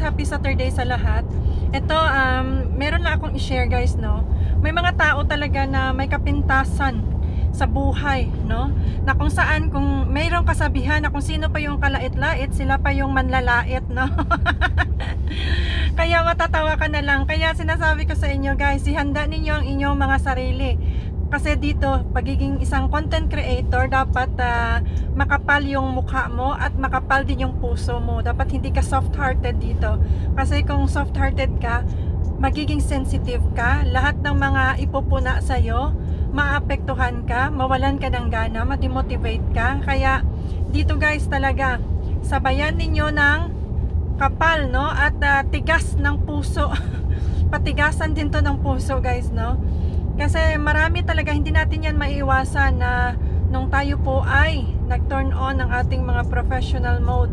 happy Saturday sa lahat. Ito, um, meron na akong i-share guys, no? May mga tao talaga na may kapintasan sa buhay, no? Na kung saan, kung mayroong kasabihan na kung sino pa yung kalait-lait, sila pa yung manlalait, no? Kaya matatawa ka na lang. Kaya sinasabi ko sa inyo guys, ihanda ninyo ang inyong mga sarili. Kasi dito, pagiging isang content creator, dapat ah, makapal yung mukha mo at makapal din yung puso mo. Dapat hindi ka soft-hearted dito. Kasi kung soft-hearted ka, magiging sensitive ka. Lahat ng mga ipupuna sa'yo, maapektuhan ka, mawalan ka ng gana, mademotivate ka. Kaya dito guys talaga, sabayan ninyo ng kapal, no? At ah, tigas ng puso. Patigasan din to ng puso, guys, no? Kasi marami talaga, hindi natin yan maiiwasan na nung tayo po ay nag-turn on ng ating mga professional mode.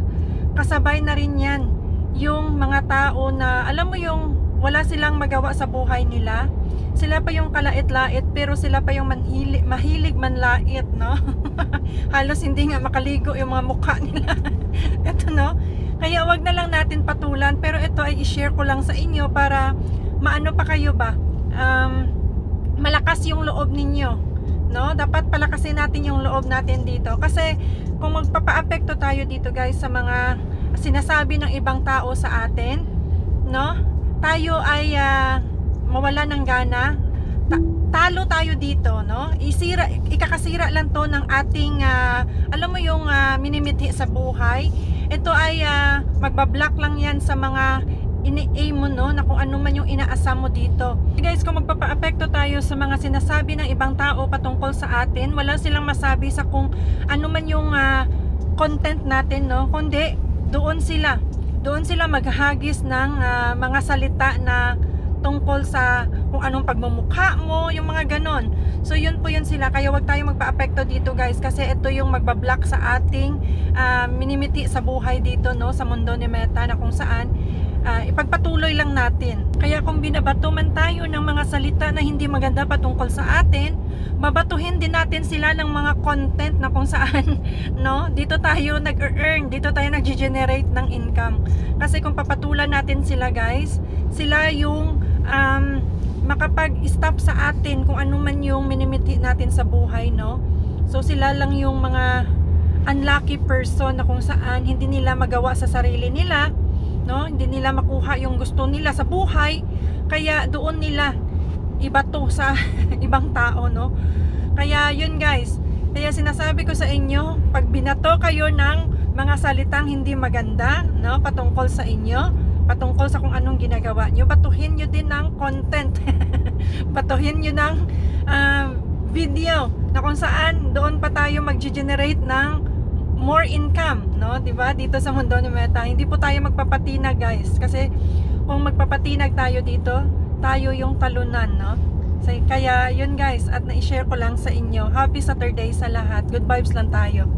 Kasabay na rin yan yung mga tao na, alam mo yung wala silang magawa sa buhay nila. Sila pa yung kalait-lait pero sila pa yung manhili, mahilig manlait, no? Halos hindi nga makaligo yung mga mukha nila. Ito, no? Kaya wag na lang natin patulan pero ito ay i-share ko lang sa inyo para maano pa kayo ba? Um, malakas yung loob ninyo. No? Dapat palakasin natin yung loob natin dito. Kasi kung magpapa-apekto tayo dito guys sa mga sinasabi ng ibang tao sa atin, no? Tayo ay ah, mawala ng gana. Ta- talo tayo dito, no? Isira ikakasira lang 'to ng ating ah, alam mo yung ah, minimithi sa buhay. Ito ay ah, magbablock lang 'yan sa mga ini-aim mo no na kung ano man yung inaasam mo dito. Guys, kung magpapa-apekto tayo sa mga sinasabi ng ibang tao patungkol sa atin, wala silang masabi sa kung ano man yung ah, content natin, no? Kundi doon sila, doon sila maghahagis ng ah, mga salita na tungkol sa kung anong pagmumukha mo, yung mga ganon. So yun po yun sila. Kaya wag tayong magpa-apekto dito guys kasi ito yung magbablock sa ating ah, minimiti sa buhay dito no sa mundo ni Meta na kung saan ipagpatuloy lang natin. Kaya kung binabato man tayo ng mga salita na hindi maganda patungkol sa atin, babatuhin din natin sila ng mga content na kung saan no, dito tayo nag-earn, dito tayo nag-generate ng income. Kasi kung papatulan natin sila guys, sila yung um, makapag-stop sa atin kung ano man yung minimiti natin sa buhay, no? So sila lang yung mga unlucky person na kung saan hindi nila magawa sa sarili nila, no? Hindi nila makuha yung gusto nila sa buhay, kaya doon nila ibato sa ibang tao, no? Kaya yun guys, kaya sinasabi ko sa inyo, pag binato kayo ng mga salitang hindi maganda, no, patungkol sa inyo, patungkol sa kung anong ginagawa nyo, batuhin nyo din ng content. batuhin nyo ng ah, video na kung saan doon pa tayo mag-generate ng more income, no? 'Di ba? Dito sa mundo ni Meta, hindi po tayo magpapatinag, guys. Kasi kung magpapatinag tayo dito, tayo yung talunan, no? So, kaya yun guys, at na-share ko lang sa inyo. Happy Saturday sa lahat. Good vibes lang tayo.